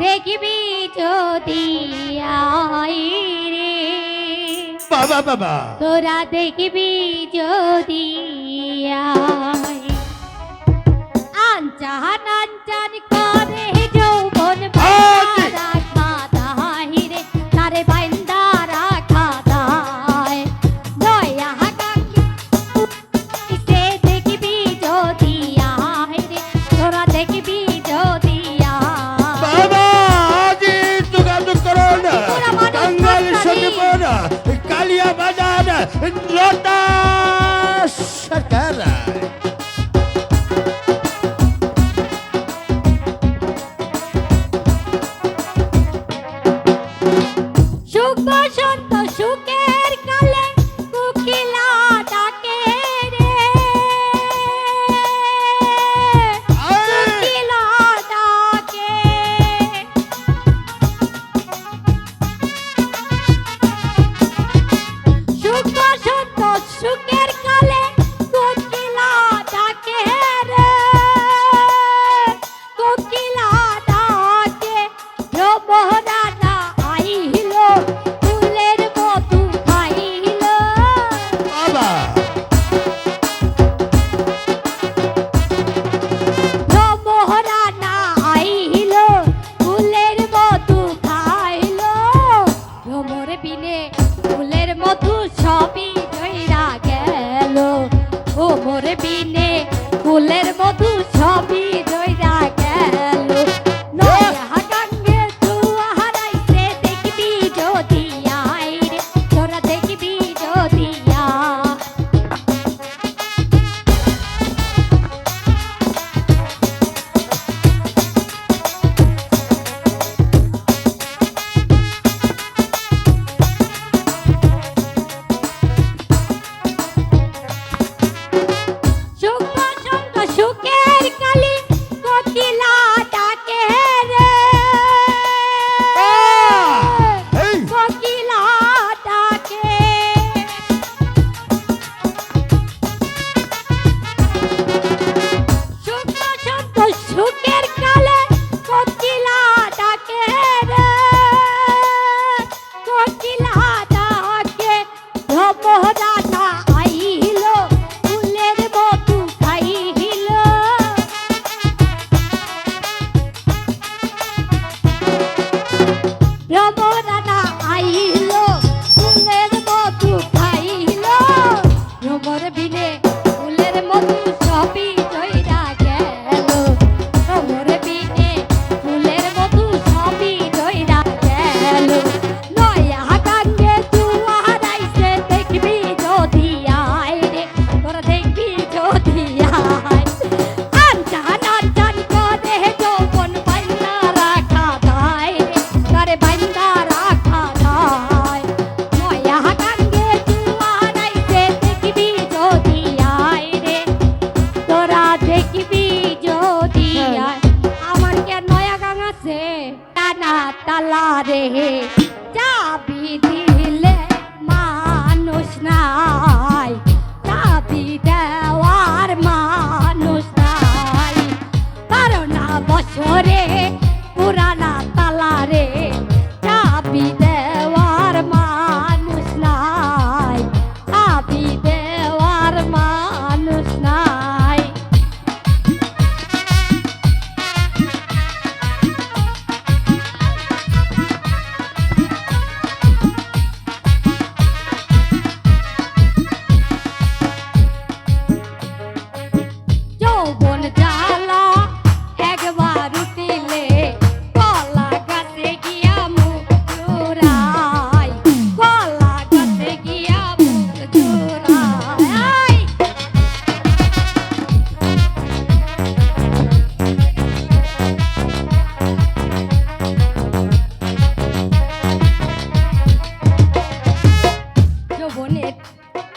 দেখবি যদি রে। বাবা বাবা। তোরা দেখবি যদি Bye. ফুলের মধু ছবি সুখের কালে কোকিলা ডাকে রে কোকিলা ডাকে ধপরা Your mother. তালা রে চাবি দিলে মানুষ নাই চাবি দেওয়ার মানুষ নাই। করোনা বছরে Bye.